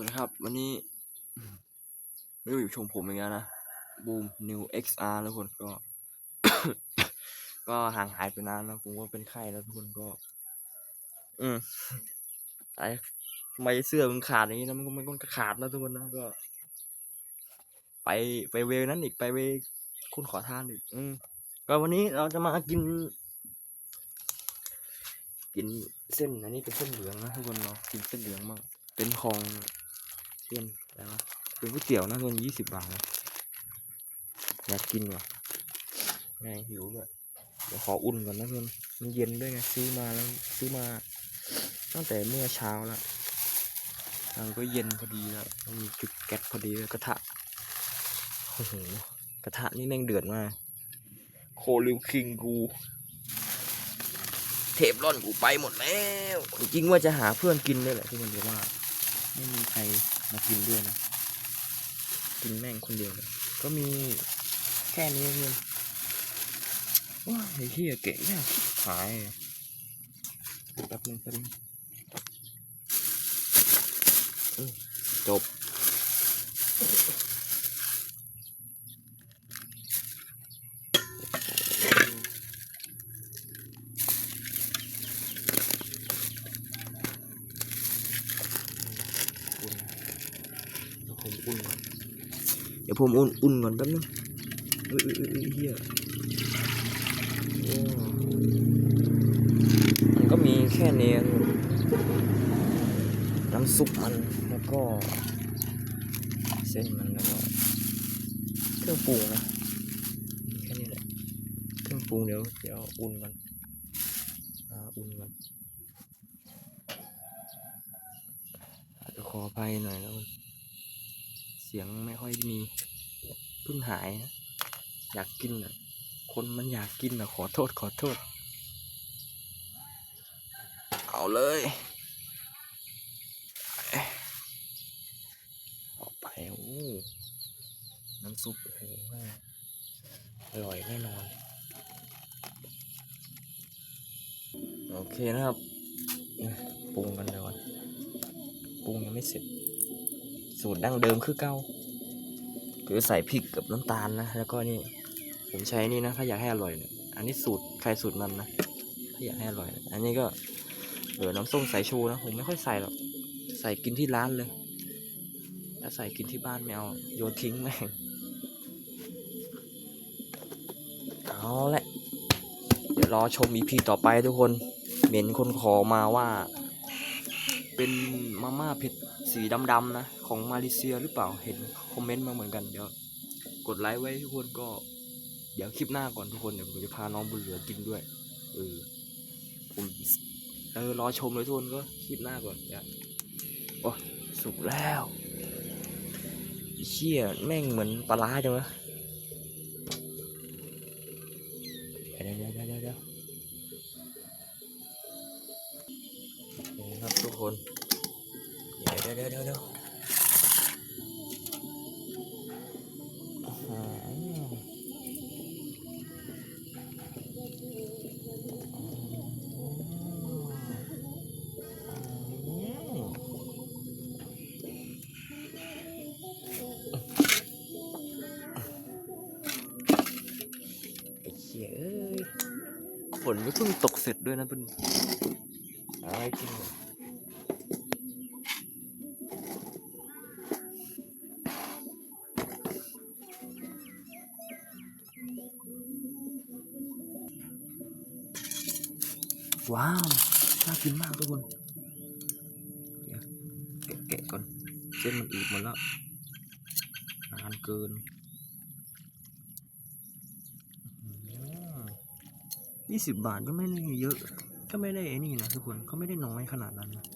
วัสดีครับ วันนี้ไม่รู้อยู่ชมผมอย่างเงี้ยนะบูม New XR แล้วคนก็ ก็ห่างหายไปนานแล้วผมก็เป็นไข้แล้วทุกคนก็ อืมไอ้ทำไมเสื้อมันขาดอย่างนี้นะมันก็มันก็ขาดนะทุกคนนะก็ ไปไปเวนั้นอีกไปเวคุณขอทานอีก อืมก็วันนี้เราจะมากิน กินเส้นอันนี้เป็นเส้นเหลืองนะทุกคนเนาะกินเส้นเหลืองบ้างเป็นของ เป็นอะไรวะเป็นก๋วยเตี๋ยวนะทุกคนยี่สิบบาทนะอยากกินว่ะไงหิวด้วยเดี๋ยวขออุ่นก่อนนะทุกคนมันเย็นด้วยไงซื้อมาแล้วซื้อมา ตั้งแต่เมื่อเช้าแล้วมันก็เย็นพอดีแล้วมีจุดแก๊สพอดีกระทะโอ้โหกระทะนี่แม่งเดือดมากโคลิวคิงกู เทปร่อนกูไปหมดแล้ว จริงว่าจะหาเพื่อนกินด้วยแหละที่มันบอกว่า ไม่มีใคร มากินด้วยนะ กินแม่งคนเดียวเลยก็มีแค่นี้เองว้าไอ้เหี้ยเก๋ยากชิบหายแป๊บนึงแป๊บนึงอืมจบ อุ่นเดี๋ยว ผมอุ่นก่อนเดี๋ยวผมอุ่นก่อนแป๊บนึงเอ้ยเฮียมันก็มีแค่เนี้ครับน้ำซุปมันแล้วก็ เส้นมันแล้วก็เครื่องปรุงนะแค่นี้แหละเครื่องปรุงเดี๋ยวเดี๋ยวอุ่นกันอ่าอุ่นกันอาจจะขออภัยหน่อยแล้ว เสียงไม่ค่อยมีเพิ่งหายนะอยากกินอะ คนมันอยากกินอะ ขอโทษขอโทษ เอาเลยออกไปโอ้น้ำซุปโอ้โหอร่อยแน่นอน โอเคนะครับปรุงกันเดี๋ยวก่อนปรุงยังไม่เสร็จ สูตรดั้งเดิมคือเก้าคือใส่พริกกับน้ำตาลนะ แล้วก็นี่ ผมใช้นี่นะ ถ้าอยากให้อร่อยเนี่ยอันนี้สูตรใครสูตรมันนะ ถ้าอยากให้อร่อยนะอันนี้ก็เหลือน้ำส้มสายชูนะ ผมไม่ค่อยใส่หรอก ใส่กินที่ร้านเลยถ้าใส่กินที่บ้านไม่เอาโยนทิ้งแม่งเอาละเดี๋ยวรอชมอีพีต่อไปทุกคน เหม็นคนขอมาว่า เป็นมาม่าเผ็ด สีดำๆนะ ของมาเลเซียหรือเปล่าเห็นคอมเมนต์มาเหมือนกันเดี๋ยวกดไลค์ไว้ทุกคนก็ เดี๋ยวคลิปหน้าก่อนทุกคนเดี๋ยวผมจะพาน้องบุญเหลือกินด้วยเออผมเออรอชมเลยทุกคนก็คลิปหน้าก่อนเดี๋ยวโอ้สุกแล้วเชี่ยแม่งเหมือนปลาร้าจังวะ ฝนก็เพิ่งตกเสร็จด้วยนะเพื่อนอาไว้กิน ว้าวน่ากินมากทุกคนเดี๋ยวแกะแกะก่อนเส้นมันอืดหมดแล้วนานเกินยี่สิบบาทก็ไม่ได้เยอะ ก็ไม่ได้ไอ้นี่นะทุกคนก็ไม่ได้น้อยขนาดนั้นนะ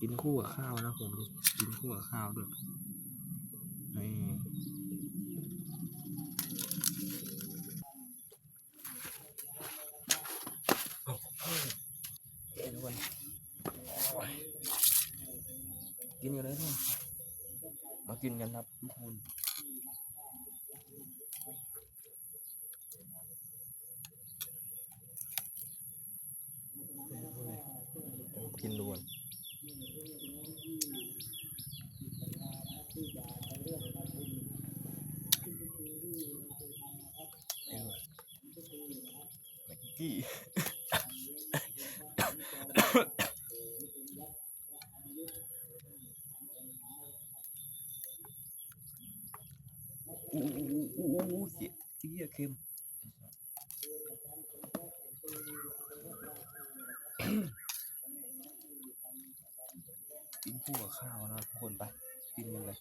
กินคู่กับข้าวนะผมกินคู่กับข้าวด้วย กินกันเลยนี่มากินกันครับทุกคนกินด่วนกกี้ อู้อู้อู้อู้เหี้ยเหี้ยเค็มกินคู่กับข้าวนะทุกคนไปกินกันเลย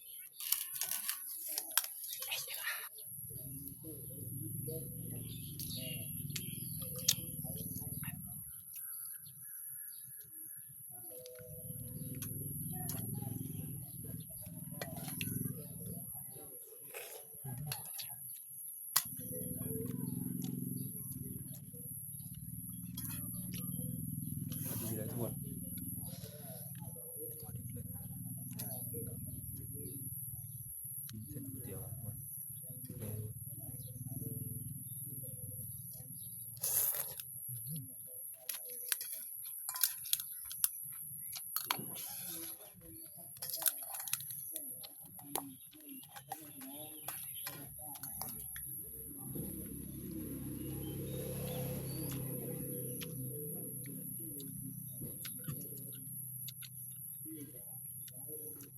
ดีเลยทุกคนกินเส้นก๋วยเตี๋ยวทุกคนเออ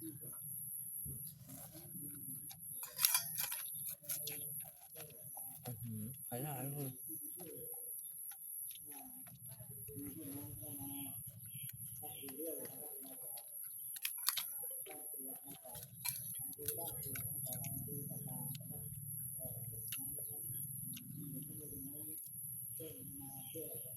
อื้อหือใครได้ทุกคนนี่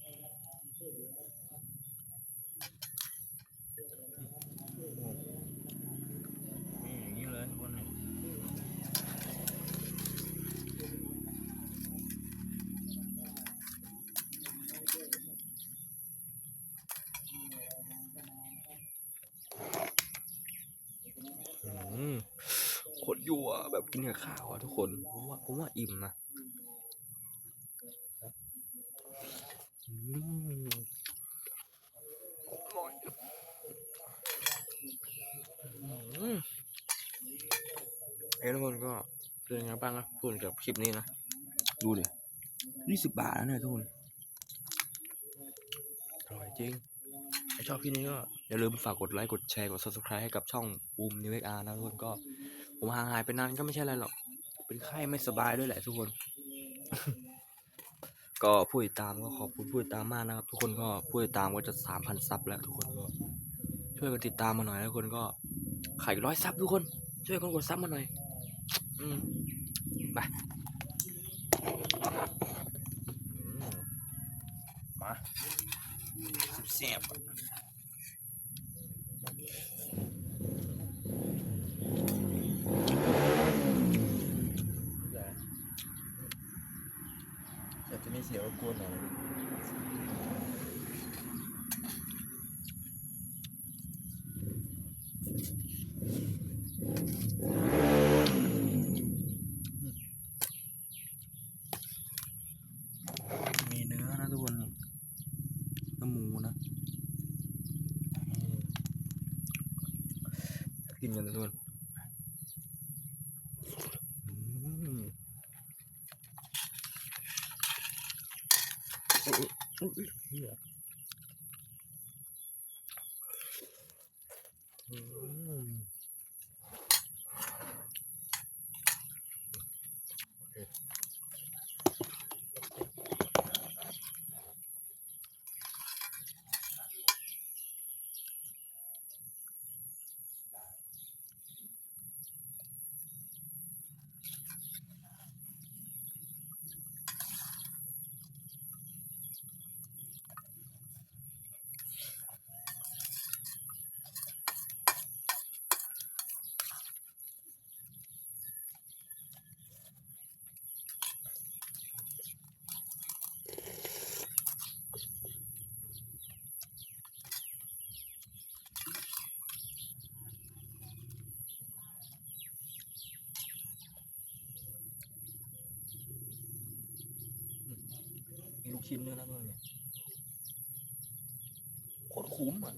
ยั่วแบบกินกับข้าวอะทุกคนผมว่าผมว่าอิ่มนะอืมอร่อยอืมเอ้ยทุกคนก็เป็นยังไงบ้างนะพูดกับคลิปนี้นะ ดูดิยี่สิบบาทนะเนี่ยทุกคนอร่อยจริงถ้าชอบคลิปนี้ก็อย่าลืมฝากกดไลค์ กดแชร์ กด subscribe ให้กับช่องบูมนิวเอ็กอาร์นะทุกคนก็ ผมห่างหายไปนานก็ไม่ใช่อะไรหรอก เป็นไข้ไม่สบายด้วยแหละทุกคน ก็ผู้ติดตามก็ขอบคุณผู้ติดตามมากนะครับ ทุกคนก็ผู้ติดตามก็จะสามพันซับแล้วทุกคนก็ช่วยกันติดตามมาหน่อยทุกคนก็ขายร้อยซับทุกคน ช่วยกันกดซับมาหน่อย อืมไปมมาเสียบๆอะ แต่จะมีเสียงรบกวนหน่อยมีเนื้อนะทุกคนนี่เนื้อหมูนะ อยากกินกันนะทุกคนอืม อุ๊ยอุ๊ยอุ๊ยเหี้ยอืมโอเคมี ลูกชิ้นด้วยนะเพื่อนเนี่ยโคตรคุ้มอะ